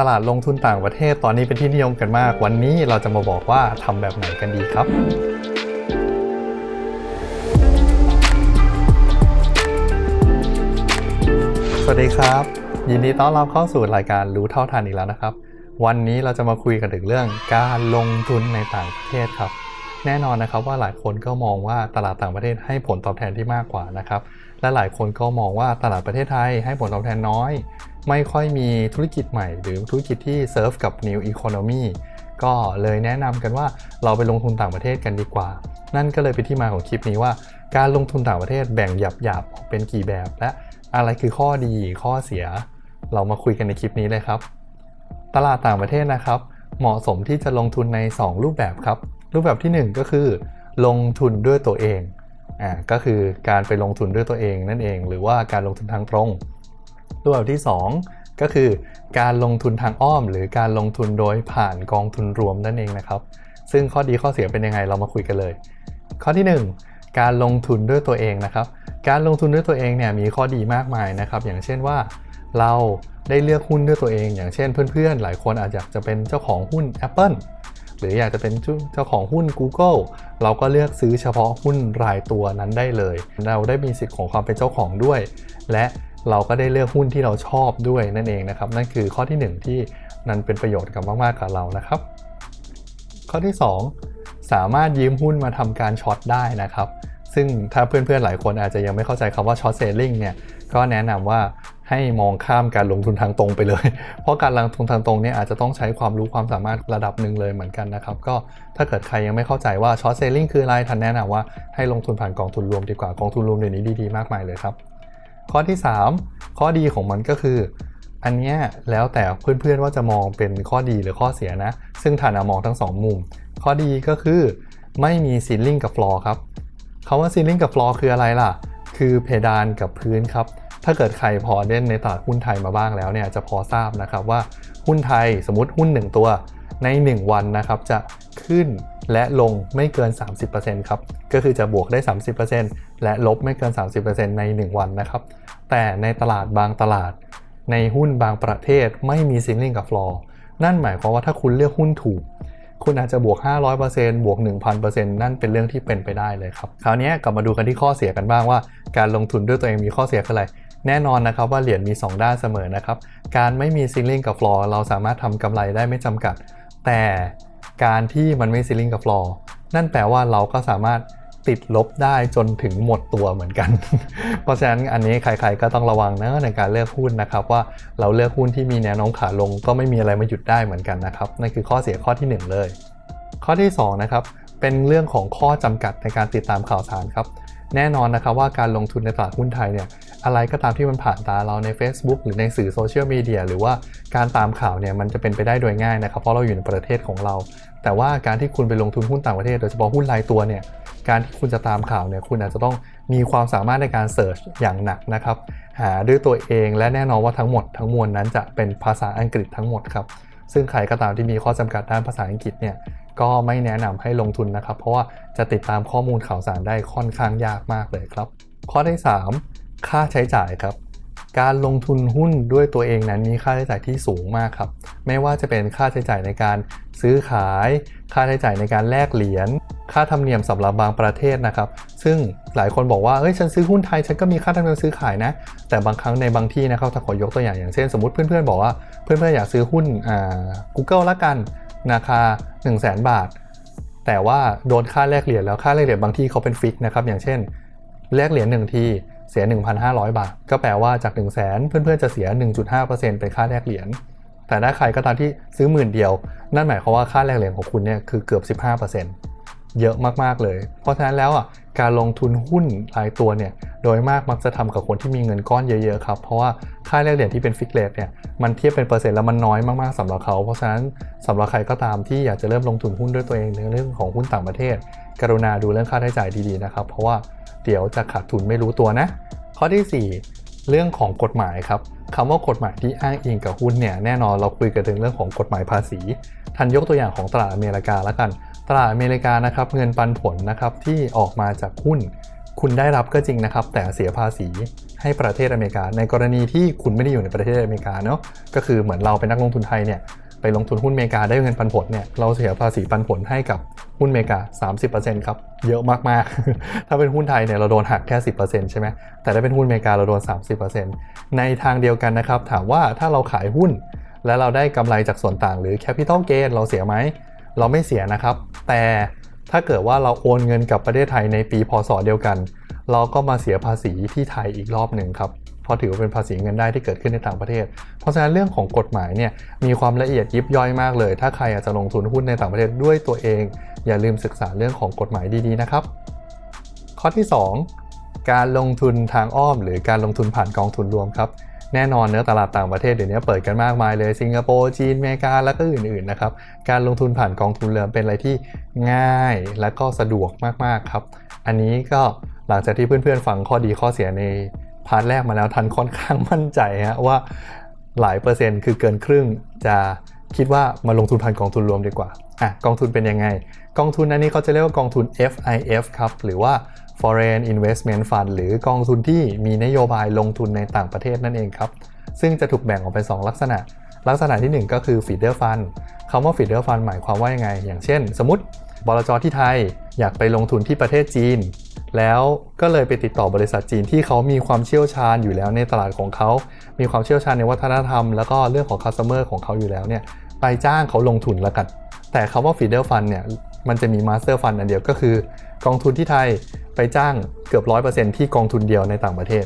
ตลาดลงทุนต่างประเทศตอนนี้เป็นที่นิยมกันมาก วันนี้เราจะมาบอกว่าทำแบบไหนกันดีครับ สวัสดีครับ ยินดีต้อนรับเข้าสู่รายการรู้เท่าทันอีกแล้วนะครับ วันนี้เราจะมาคุยกันถึงเรื่องการลงทุนในต่างประเทศครับ แน่นอนนะครับว่าหลายคนก็มองว่าตลาดต่างประเทศให้ผลตอบแทนที่มากกว่านะครับ และหลายคนก็มองว่าตลาดประเทศไทยให้ผลตอบแทนน้อย ไม่ค่อยมีธุรกิจใหม่ หรือธุรกิจที่เซิร์ฟกับ New Economy ก็เลยแนะนำกันว่าเราไปลงทุนต่างประเทศกันดีกว่า นั่นก็เลยเป็นที่มาของคลิปนี้ว่า การลงทุนต่างประเทศแบ่งหยับๆออกเป็นกี่แบบ และอะไรคือข้อดีข้อเสีย เรามาคุยกันในคลิปนี้เลยครับ ตลาดต่างประเทศนะครับ เหมาะสมที่จะลงทุนใน 2 รูปแบบครับ รูปแบบทีหนึ่1 ก็คือ ลงทุนด้วยตัวเองอ่าก็คือการไปลงทุนด้วยตัวเองนั่นเอง หรือว่าการลงทุนทางตรง รูปแบบที่ 2 ก็คือการลงทุนทางอ้อม หรือการลงทุนโดยผ่านกองทุนรวมนั่นเองนะครับ ซึ่งข้อดีข้อเสียเป็นยังไงเรามาคุยกันเลย ข้อที่ 1 การลงทุนด้วยตัวเองนะครับ การลงทุนด้วยตัวเองเนี่ยมีข้อดีมากมายนะครับ อย่างเช่นว่าเราได้เลือกหุ้นด้วยตัวเอง อย่างเช่นเพื่อนๆ หลายคนอาจจะจะเป็นเจ้าของหุ้น Apple หรืออยากจะเป็นเจ้าของหุ้น Google เราก็เลือกซื้อเฉพาะหุ้นรายตัวนั้นได้เลย เราได้มีสิทธิ์ของความเป็นเจ้าของด้วย และ เราก็ได้เลือกหุ้นที่เราชอบด้วยนั่นเองนะครับ นั่นคือข้อที่ 1 ที่นั้นเป็นประโยชน์กับมากๆกับเรานะครับ ข้อที่ 2 สามารถยืมหุ้นมาทำการช็อตได้นะครับ ซึ่งถ้าเพื่อนๆหลายคนอาจจะยังไม่เข้าใจคำว่าช็อตเซลลิงเนี่ยก็แนะนำว่าให้มองข้ามการลงทุนทางตรงไปเลย เพราะการลงทุนทางตรงเนี่ยอาจจะต้องใช้ความรู้ความสามารถระดับหนึ่งเลยเหมือนกันนะครับ ก็ถ้าเกิดใครยังไม่เข้าใจว่าช็อตเซลลิงคืออะไรทันแนะนำว่าให้ลงทุนผ่านกองทุนรวมดีกว่ากองทุนรวมเดี๋ยวนี้ดีๆมากมายเลยครับ ข้อที่ 3 ข้อดีของมันก็คือ อันเนี้ยแล้วแต่เพื่อนๆว่าจะมองเป็นข้อดีหรือข้อเสียนะ ซึ่งฐานะมองทั้ง 2 มุม ข้อดีก็คือไม่มีซีลิ่งกับฟลอร์ครับคำว่าซีลลิ่งกับฟลอร์คืออะไรล่ะ คือเพดานกับพื้นครับถ้าเกิดใครพอเล่นในตลาดหุ้นไทยมาบ้างแล้วเนี่ยจะพอทราบนะครับว่าหุ้นไทยสมมติหุ้น 1 ตัว ใน 1 วันนะครับจะขึ้นและลงไม่เกิน 30%ครับ ก็คือจะบวกได้ 30%และลบไม่เกิน 30%ใน 1 วันนะครับ แต่ในตลาดบางตลาด ในหุ้นบางประเทศไม่มีซิลลิงกับฟลอร์นั่นหมายความว่าถ้าคุณเลือกหุ้นถูก คุณอาจจะบวก 500%บวก 1,000%นั่นเป็นเรื่องที่เป็นไปได้เลยครับ คราวนี้กลับมาดูกันที่ข้อเสียกันบ้างว่า การลงทุนด้วยตัวเองมีข้อเสียคืออะไรแน่นอนนะครับว่าเหรียญมี 2 ด้านเสมอนะครับ การไม่มีซิลลิงกับฟลอร์เราสามารถทำกำไรได้ไม่จำกัด แต่การที่มันไม่ซิลลิงกับฟลอร์นั่นแปลว่าเราก็สามารถติดลบได้จนถึงหมดตัวเหมือนกัน เพราะฉะนั้นอันนี้ใครๆก็ต้องระวังนะในการเลือกหุ้นนะครับ ว่าเราเลือกหุ้นที่มีแนวโน้มขาลงก็ไม่มีอะไรมาหยุดได้เหมือนกันนะครับนั่นคือข้อเสียข้อที่ 1 เลย ข้อที่2นะครับเป็นเรื่องของข้อจำกัดในการติดตามข่าวสารครับแน่นอนนะครับว่าการลงทุนในตลาดหุ้นไทยเนี่ย อะไรก็ตามที่มันผ่านตาเราใน Facebook หรือในสื่อโซเชียลมีเดียหรือว่าการตามข่าวเนี่ยมันจะเป็นไปได้โดยง่ายนะครับเพราะเราอยู่ในประเทศของเรา แต่ว่าการที่คุณไปลงทุนหุ้นต่างประเทศโดยเฉพาะหุ้นรายตัวเนี่ยการที่คุณจะตามข่าวเนี่ยคุณอาจจะต้องมีความสามารถในการเสิร์ชอย่างหนักนะครับหาด้วยตัวเองและแน่นอนว่าทั้งหมดทั้งมวลนั้นจะเป็นภาษาอังกฤษทั้งหมดครับซึ่งใครก็ตามที่มีข้อจำกัดด้านภาษาอังกฤษเนี่ยก็ไม่แนะนำให้ลงทุนนะครับ เพราะว่าจะติดตามข้อมูลข่าวสารได้ค่อนข้างยากมากเลยครับ ข้อที่ 3 ค่าใช้จ่ายครับ การลงทุนหุ้นด้วยตัวเองนั้นมีค่าใช้จ่ายที่สูงมากครับ ไม่ว่าจะเป็นค่าใช้จ่ายในการซื้อขาย ค่าใช้จ่ายในการแลกเหรียญ ค่าธรรมเนียมสำหรับบางประเทศนะครับ ซึ่งหลายคนบอกว่า เอ้ย ฉันซื้อหุ้นไทย ฉันก็มีค่าธรรมเนียมซื้อขายนะ แต่บางครั้งในบางที่นะครับถ้าขอยกตัวอย่างอย่างเช่น สมมติเพื่อนๆบอกว่า เพื่อนๆอยากซื้อหุ้นอ่า Google ละกัน ราคา 1 0 0 0 0แบาท แต่ว่าโดนค่าแลกเหรียญแล้ว ค่าแลกเหรียญบางที่เขาเป็นฟิกนะครับ อย่างเช่น แลกเหรียญ1ที เสีย 1,500 บาท ก็แปลว่าจาก 1 0 0 0 0แเพื่อนๆจะเสีย 1.5%เป็นค่าแลกเหรียญแต่ถ้าใครก็ตามที่ซื้อหมื่นเดียว นั่นหมายความว่าค่าแลกเหรียญของคุณเนี่ยคือเกือบ 15%เยอะมากๆเลย เพราะฉะนั้นแล้วอะการลงทุนหุ้นรายตัวเนี่ยโดยมากมักจะทำกับคนที่มีเงินก้อนเยอะๆครับเพราะว่าค่าแลกเหรียญที่เป็นฟิกเรทเนี่ยมันเทียบเป็นเปอร์เซ็นต์แล้วมันน้อยมากๆสำหรับเขา เพราะฉะนั้นสำหรับใครก็ตามที่อยากจะเริ่มลงทุนหุ้นด้วยตัวเองในเรื่องของหุ้นต่างประเทศ กรุณาดูเรื่องค่าใช้จ่ายดีๆนะครับเพราะว่า เดี๋ยวจะขาดทุนไม่รู้ตัวนะ ข้อที่ 4 เรื่องของกฎหมายครับคำว่ากฎหมายที่อ้างอิงกับหุ้นเนี่ยแน่นอนเราคุยกันถึงเรื่องของกฎหมายภาษีทันยกตัวอย่างของตลาดอเมริกาแล้วกัน ตลาดอเมริกานะครับเงินปันผลนะครับที่ออกมาจากหุ้น คุณได้รับก็จริงนะครับ แต่เสียภาษีให้ประเทศอเมริกา ในกรณีที่คุณไม่ได้อยู่ในประเทศอเมริกาเนาะก็คือเหมือนเราเป็นนักลงทุนไทยเนี่ย ไปลงทุนหุ้นเมกาได้เงินปันผลเนี่ยเราเสียภาษีปันผลให้กับหุ้นเมริกา 30%ครับเยอะมากๆ ถ้าเป็นหุ้นไทยเนี่ยเราโดนหักแค่ 10%ใช่ไหมแต่ถ้าเป็นหุ้นเมกาเราโดน 30%ในทางเดียวกันนะครับ ถามว่าถ้าเราขายหุ้น แล้วเราได้กำไรจากส่วนต่างหรือ Capital Gain เราเสียไหมเราไม่เสียนะครับ แต่ถ้าเกิดว่าเราโอนเงินกับประเทศไทยในปีพศเดียวกัน เราก็มาเสียภาษีที่ไทยอีกรอบหนึ่งครับ เพราะถือว่าเป็นภาษีเงินได้ที่เกิดขึ้นในต่างประเทศ เพราะฉะนั้นเรื่องของกฎหมายเนี่ยมีความละเอียดยิบย่อยมากเลย ถ้าใครอยากจะลงทุนหุ้นในต่างประเทศด้วยตัวเอง อย่าลืมศึกษาเรื่องของกฎหมายดีๆนะครับ ข้อที่ 2 การลงทุนทางอ้อม หรือการลงทุนผ่านกองทุนรวมครับแน่นอนเนื้อตลาดต่างประเทศเดี๋ยวนี้เปิดกันมากมายเลยสิงคโปร์จีนอเมริกาแล้วก็อื่นๆนะครับการลงทุนผ่านกองทุนรวมเป็นอะไรที่ง่ายและก็สะดวกมากๆครับ อันนี้ก็หลังจากที่เพื่อนๆฟังข้อดีข้อเสียใน พาร์ทแรกมาแล้วทันค่อนข้างมั่นใจฮะว่าหลายเปอร์เซ็นต์คือเกินครึ่งจะคิดว่ามาลงทุนผ่านกองทุนรวมดีกว่าอะกองทุนเป็นยังไง กองทุนอันนี้เขาจะเรียกว่ากองทุน FIF ครับ หรือว่า Foreign Investment Fund หรือกองทุนที่มีนโยบายลงทุนในต่างประเทศนั่นเองครับ ซึ่งจะถูกแบ่งออกเป็น 2 ลักษณะ ลักษณะทีหนึ่1 ก็คือ Feeder Fund คำว่า Feeder Fund หมายความว่ายังไง อย่างเช่น สมมติบลจที่ไทยอยากไปลงทุนที่ประเทศจีน แล้วก็เลยไปติดต่อบริษัทจีนที่เขามีความเชี่ยวชาญอยู่แล้วในตลาดของเขา มีความเชี่ยวชาญในวัฒนธรรม แล้วก็เรื่องของ customer ของเขาอยู่แล้วเนี่ยไปจ้างเขาลงทุนแล้วกัน แต่คำว่า Feeder Fund เนี่ยมันจะมี Master Fund อันเดียวก็คือกองทุนที่ไทยไปจ้างเกือบ 100%ที่กองทุนเดียวในต่างประเทศ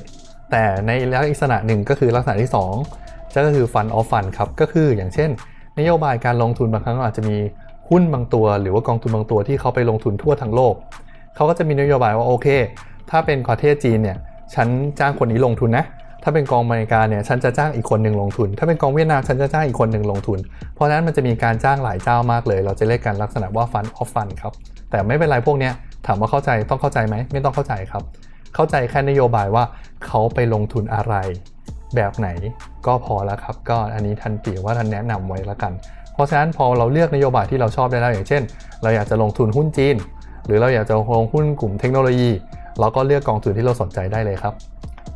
แต่ในลักษณะหนึ่งก็คือลักษณะที่2ก็คือ Fund of Fund ครับก็คืออย่างเช่น นโยบายการลงทุนบางครั้งอาจจะมีหุ้นบางตัว หรือว่ากองทุนบางตัวที่เขาไปลงทุนทั่วทั้งโลก เขาก็จะมีนโยบายว่าโอเค ถ้าเป็นประเทศจีนเนี่ยฉันจ้างคนนี้ลงทุนนะ ถ้าเป็นกองอเมริกาเนี่ยฉันจะจ้างอีกคนหนึ่งลงทุน ถ้าเป็นกองเวียดนามฉันจะจ้างอีกคนหนึ่งลงทุน เพราะนั้นมันจะมีการจ้างหลายเจ้ามากเลย เราจะเรียกกันลักษณะว่า Fund of Fund ครับ แต่ไม่เป็นไรพวกเนี้ยถามว่าเข้าใจต้องเข้าใจไหมไม่ต้องเข้าใจครับ เข้าใจแค่นโยบายว่าเขาไปลงทุนอะไร แบบไหนก็พอแล้วครับ ก็อันนี้ทันตีว่าท่านแนะนำไว้แล้วกัน เพราะฉะนั้นพอเราเลือกนโยบายที่เราชอบได้แล้วอย่างเช่น เราอยากจะลงทุนหุ้นจีน รือเราอยากจะลงหุ้นกลุ่มเทคโนโลยี เราก็เลือกกองทุนที่เราสนใจได้เลยครับ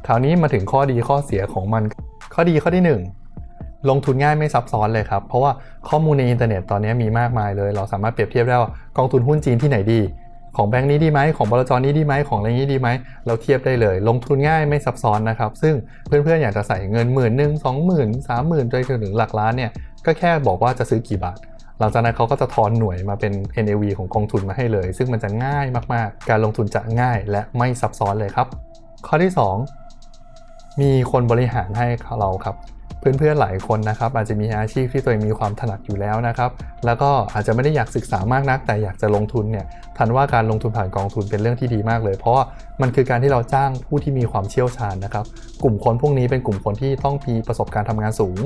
คราวนี้มาถึงข้อดีข้อเสียของมัน ข้อดีข้อที่ 1 ลงทุนง่ายไม่ซับซ้อนเลยครับ เพราะว่าข้อมูลในอินเทอร์เน็ตตอนนี้มีมากมายเลย เราสามารถเปรียบเทียบได้ว่ากองทุนหุ้นจีนที่ไหนดี ของแบงค์นี้ดีไหมของบลจนี้ดีไหมของอะไรนี้ดีไหม เราเทียบได้เลย ลงทุนง่ายไม่ซับซ้อนนะครับ ซึ่งเพื่อนๆอยากจะใส่เงินหมื่นหนึ่งสองหมื่นสามหมื่นจนถึงหลักล้านเนี่ย ก็แค่บอกว่าจะซื้อกี่บาท หลังจากนั้นเขาก็จะทอนหน่วยมาเป็น NAV ของกองทุนมาให้เลย ซึ่งมันจะง่ายมากๆ การลงทุนจะง่ายและไม่ซับซ้อนเลยครับ ข้อที่ 2 มีคนบริหารให้เราครับเพื่อนๆหลายคนนะครับอาจจะมีอาชีพที่ตัวเองมีความถนัดอยู่แล้วนะครับ แล้วก็อาจจะไม่ได้อยากศึกษามากนัก แต่อยากจะลงทุนเนี่ยทันว่าการลงทุนผ่านกองทุนเป็นเรื่องที่ดีมากเลย เพราะว่ามันคือการที่เราจ้างผู้ที่มีความเชี่ยวชาญนะครับ กลุ่มคนพวกนี้เป็นกลุ่มคนที่ต้องมีประสบการณ์ทำงานสูง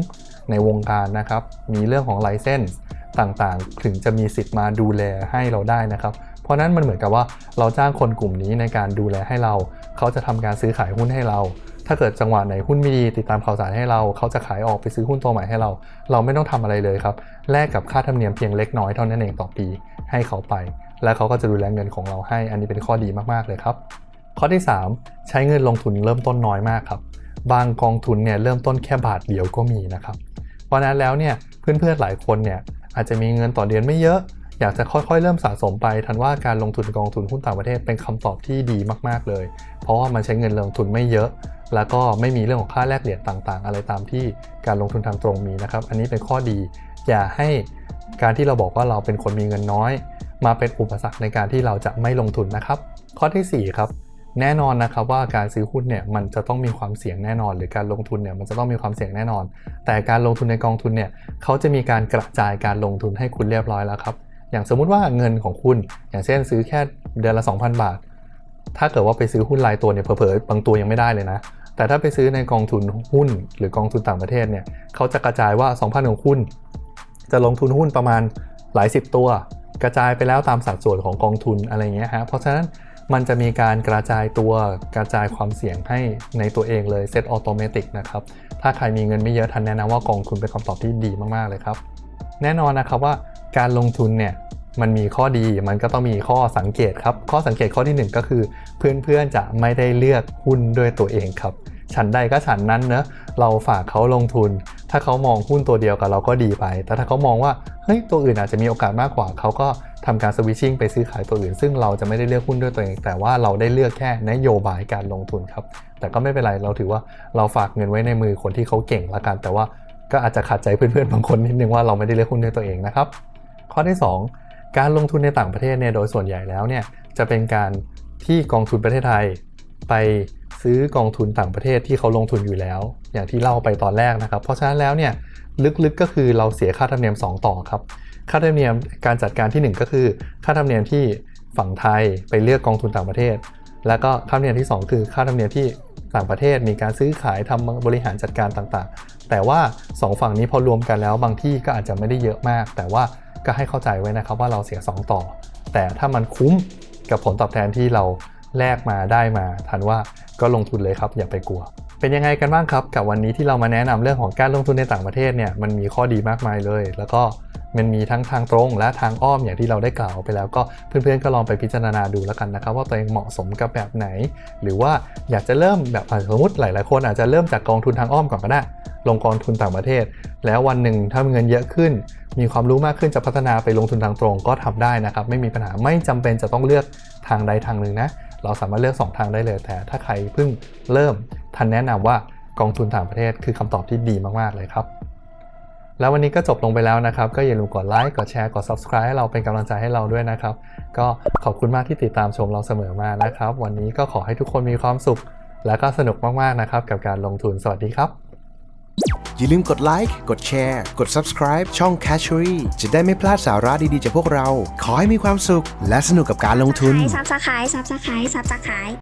ในวงการนะครับ มีเรื่องของไลเซนส์ ต่างๆ ถึงจะมีสิทธิ์มาดูแลให้เราได้นะครับ เพราะนั้นมันเหมือนกับว่าเราจ้างคนกลุ่มนี้ในการดูแลให้เรา เขาจะทำการซื้อขายหุ้นให้เรา ถ้าเกิดจังหวะไหนหุ้นไม่ดีติดตามข่าวสารให้เรา เขาจะขายออกไปซื้อหุ้นตัวใหม่ให้เรา เราไม่ต้องทำอะไรเลยครับแลกกับค่าธรรมเนียมเพียงเล็กน้อยเท่านั้นเองต่อปีให้เขาไป แล้วเขาก็จะดูแลเงินของเราให้ อันนี้เป็นข้อดีมากๆเลยครับ ข้อที่ 3 ใช้เงินลงทุนเริ่มต้นน้อยมากครับบางกองทุนเนี่ยเริ่มต้นแค่บาทเดียวก็มีนะครับ เพราะนั้นแล้วเนี่ยเพื่อนๆหลายคนเนี่ย อาจจะมีเงินต่อเดือนไม่เยอะ อยากจะค่อยๆ เริ่มสะสมไป ทันว่าการลงทุนกองทุนหุ้นต่างประเทศเป็นคำตอบที่ดีมากๆเลย เพราะว่ามันใช้เงินลงทุนไม่เยอะ แล้วก็ไม่มีเรื่องของค่าแลกเหรียญต่างๆ อะไรตามที่การลงทุนทางตรงมีนะครับ อันนี้เป็นข้อดี อย่าให้การที่เราบอกว่าเราเป็นคนมีเงินน้อย มาเป็นอุปสรรคในการที่เราจะไม่ลงทุนนะครับ ข้อที่4ครับ แน่นอนนะครับว่าการซื้อหุ้นเนี่ยมันจะต้องมีความเสี่ยงแน่นอน หรือการลงทุนเนี่ยมันจะต้องมีความเสี่ยงแน่นอน แต่การลงทุนในกองทุนเนี่ยเขาจะมีการกระจายการลงทุนให้คุณเรียบร้อยแล้วครับอย่างสมมุติว่าเงินของคุณ อย่างเช่นซื้อแค่เดือนละ 2,000 บาท ถ้าเกิดว่าไปซื้อหุ้นรายตัวเนี่ยเผลอๆบางตัวยังไม่ได้เลยนะ แต่ถ้าไปซื้อในกองทุนหุ้นหรือกองทุนต่างประเทศเนี่ยเขาจะกระจายว่า 2,000 ของคุณ จะลงทุนหุ้นประมาณหลายสิบตัว กระจายไปแล้วตามสัดส่วนของกองทุนอะไรเงี้ยฮะเพราะฉะนั้น มันจะมีการกระจายตัวกระจายความเสี่ยงให้ในตัวเองเลยเซตออโตเมติกนะครับ ถ้าใครมีเงินไม่เยอะทันแนะนำว่ากองทุนเป็นคำตอบที่ดีมากๆเลยครับ แน่นอนนะครับว่าการลงทุนเนี่ยมันมีข้อดีมันก็ต้องมีข้อสังเกตครับ ข้อสังเกตข้อที่ 1 ก็คือ เพื่อนๆจะไม่ได้เลือกหุ้นด้วยตัวเองครับ ฉันใดก็ฉันนั้นเนอะเราฝากเขาลงทุน ถ้าเขามองหุ้นตัวเดียวกับเราก็ดีไป แต่ถ้าเขามองว่าเฮ้ยตัวอื่นอาจจะมีโอกาสมากกว่าเขาก็ ทำการสวิตชิ่งไปซื้อขายตัวอื่น ซึ่งเราจะไม่ได้เลือกหุ้นด้วยตัวเอง แต่ว่าเราได้เลือกแค่นโยบายการลงทุนครับ แต่ก็ไม่เป็นไรเราถือว่าเราฝากเงินไว้ในมือคนที่เขาเก่งละกัน แต่ว่าก็อาจจะขัดใจเพื่อนๆบางคนนิดนึงว่าเราไม่ได้เลือกหุ้นด้วยตัวเองนะครับ ข้อที่ 2 การลงทุนในต่างประเทศเนี่ยโดยส่วนใหญ่แล้วเนี่ยจะเป็นการที่กองทุนประเทศไทย ไปซื้อกองทุนต่างประเทศที่เขาลงทุนอยู่แล้ว อย่างที่เล่าไปตอนแรกนะครับ เพราะฉะนั้นแล้วเนี่ยลึกๆก็คือเราเสียค่าธรรมเนียม 2 ต่อครับ ค่าธรรมเนียมการจัดการที่ 1 ก็คือ ค่าธรรมเนียมที่ฝั่งไทยไปเลือกกองทุนต่างประเทศ แล้วก็ค่าธรรมเนียมที่ 2 คือค่าธรรมเนียมที่ต่างประเทศมีการซื้อขายทำบริหารจัดการต่างๆ แต่ว่า 2 ฝั่งนี้พอรวมกันแล้วบางที่ก็อาจจะไม่ได้เยอะมาก แต่ว่าก็ให้เข้าใจไว้นะครับว่าเราเสีย 2 ต่อ แต่ถ้ามันคุ้มกับผลตอบแทนที่เราแลกมาได้มาทันว่าก็ลงทุนเลยครับอย่าไปกลัว เป็นยังไงกันบ้างครับ กับวันนี้ที่เรามาแนะนำเรื่องของการลงทุนในต่างประเทศเนี่ยมันมีข้อดีมากมายเลย แล้วก็มันมีทั้งทางตรงและทางอ้อมอย่างที่เราได้กล่าวไปแล้วก็เพื่อนๆก็ลองไปพิจารณาดูแล้วกันนะครับ ว่าตัวเองเหมาะสมกับแบบไหน หรือว่าอยากจะเริ่มแบบสมมติหลายๆ คนอาจจะเริ่มจากกองทุนทางอ้อมก่อนก็ได้ลงกองทุนต่างประเทศ แล้ววันหนึ่งถ้ามีเงินเยอะขึ้น มีความรู้มากขึ้นจะพัฒนาไปลงทุนทางตรงก็ทำได้นะครับ ไม่มีปัญหาไม่จำเป็นจะต้องเลือกทางใดทางหนึ่งนะ เราสามารถเลือก 2 ทางได้เลย แต่ถ้าใครเพิ่งเริ่มทันแนะนำว่ากองทุนต่างประเทศคือคำตอบที่ดีมาก ๆ เลยครับ แล้ววันนี้ก็จบลงไปแล้วนะครับ ก็อย่าลืมกดไลค์ กดแชร์ กด subscribe ให้เราเป็นกำลังใจให้เราด้วยนะครับ ก็ขอบคุณมากที่ติดตามชมเราเสมอมานะครับ วันนี้ก็ขอให้ทุกคนมีความสุข และก็สนุกมากๆนะครับกับการลงทุนสวัสดีครับ อย่าลืมกดไลค์ กดแชร์ กด subscribe ช่อง c a s h e r y จะได้ไม่พลาดสาระดี ๆ จากพวกเรา ขอให้มีความสุข และสนุกกับการลงทุน ซับสไครต์ซับสไครต์ซับสไครต์